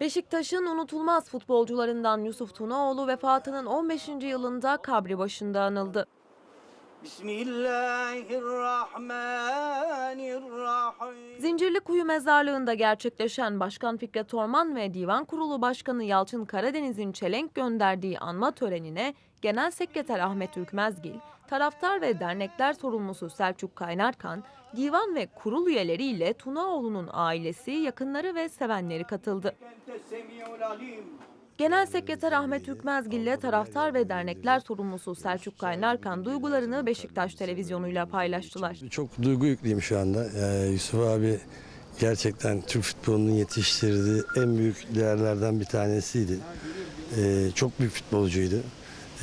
Beşiktaş'ın unutulmaz futbolcularından Yusuf Tunaoğlu vefatının 15. yılında kabri başında anıldı. Bismillahirrahmanirrahim. Zincirlikuyu mezarlığında gerçekleşen Başkan Fikret Orman ve Divan Kurulu Başkanı Yalçın Karadeniz'in çelenk gönderdiği anma törenine Genel Sekreter Ahmet Ürkmezgil, taraftar ve dernekler sorumlusu Selçuk Kaynarkan, divan ve kurul üyeleriyle Tunaoğlu'nun ailesi, yakınları ve sevenleri katıldı. Genel Sekreter Ahmet Ürkmezgil ile taraftar ve dernekler sorumlusu Selçuk Kaynarkan duygularını Beşiktaş televizyonuyla paylaştılar. Çok duygu yüklüyüm şu anda. Ee, Yusuf abi gerçekten Türk futbolunun yetiştirdiği en büyük değerlerden bir tanesiydi. Ee, çok büyük futbolcuydu.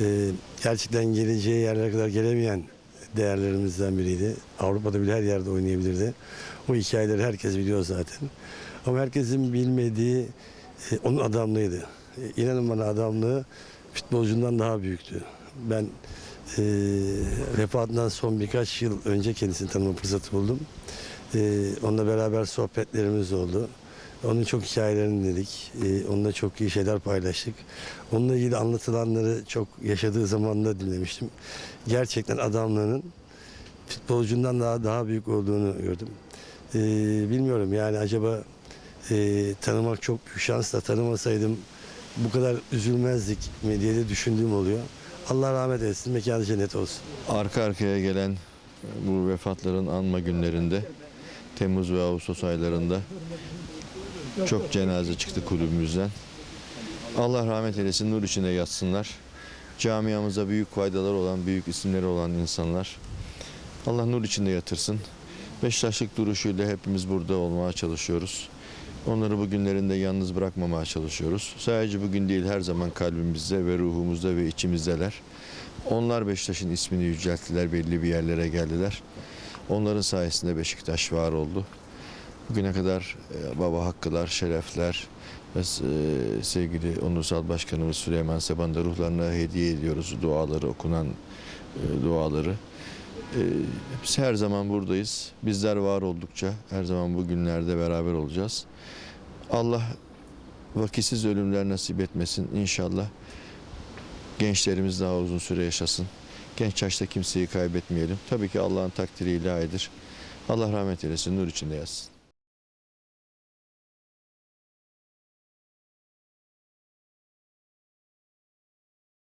Ee, gerçekten geleceği yerlere kadar gelemeyen değerlerimizden biriydi. Avrupa'da bile her yerde oynayabilirdi. O hikayeleri herkes biliyor zaten. Ama herkesin bilmediği e, onun adamlığıydı. E, inanın bana adamlığı futbolcundan daha büyüktü. Ben e, vefatından son birkaç yıl önce kendisini tanıma fırsatı buldum. E, onunla beraber sohbetlerimiz oldu. Onun çok hikayelerini dinledik. E, onunla çok iyi şeyler paylaştık. Onunla ilgili anlatılanları çok yaşadığı zamanda dinlemiştim. Gerçekten adamlığının futbolcundan daha daha büyük olduğunu gördüm. E, bilmiyorum yani acaba e, tanımak çok büyük şans da tanımasaydım bu kadar üzülmezdik mi diye de düşündüğüm oluyor. Allah rahmet eylesin, mekanı cennet olsun. Arka arkaya gelen bu vefatların anma günlerinde Temmuz ve Ağustos aylarında çok cenaze çıktı kulübümüzden. Allah rahmet eylesin, nur içinde yatsınlar. Camiamıza büyük faydalar olan, büyük isimleri olan insanlar. Allah nur içinde yatırsın. Beşiktaşlık duruşuyla hepimiz burada olmaya çalışıyoruz. Onları bu günlerinde yalnız bırakmamaya çalışıyoruz. Sadece bugün değil her zaman kalbimizde ve ruhumuzda ve içimizdeler. Onlar Beşiktaş'ın ismini yücelttiler, belli bir yerlere geldiler. Onların sayesinde Beşiktaş var oldu. Bugüne kadar e, baba hakkılar, şerefler ve sevgili Onursal Başkanımız Süleyman Seban da ruhlarına hediye ediyoruz duaları, okunan e, duaları. E, Biz her zaman buradayız. Bizler var oldukça her zaman bu günlerde beraber olacağız. Allah vakitsiz ölümler nasip etmesin inşallah. Gençlerimiz daha uzun süre yaşasın. Genç yaşta kimseyi kaybetmeyelim. Tabii ki Allah'ın takdiri ilahidir. Allah rahmet eylesin, nur içinde yatsın.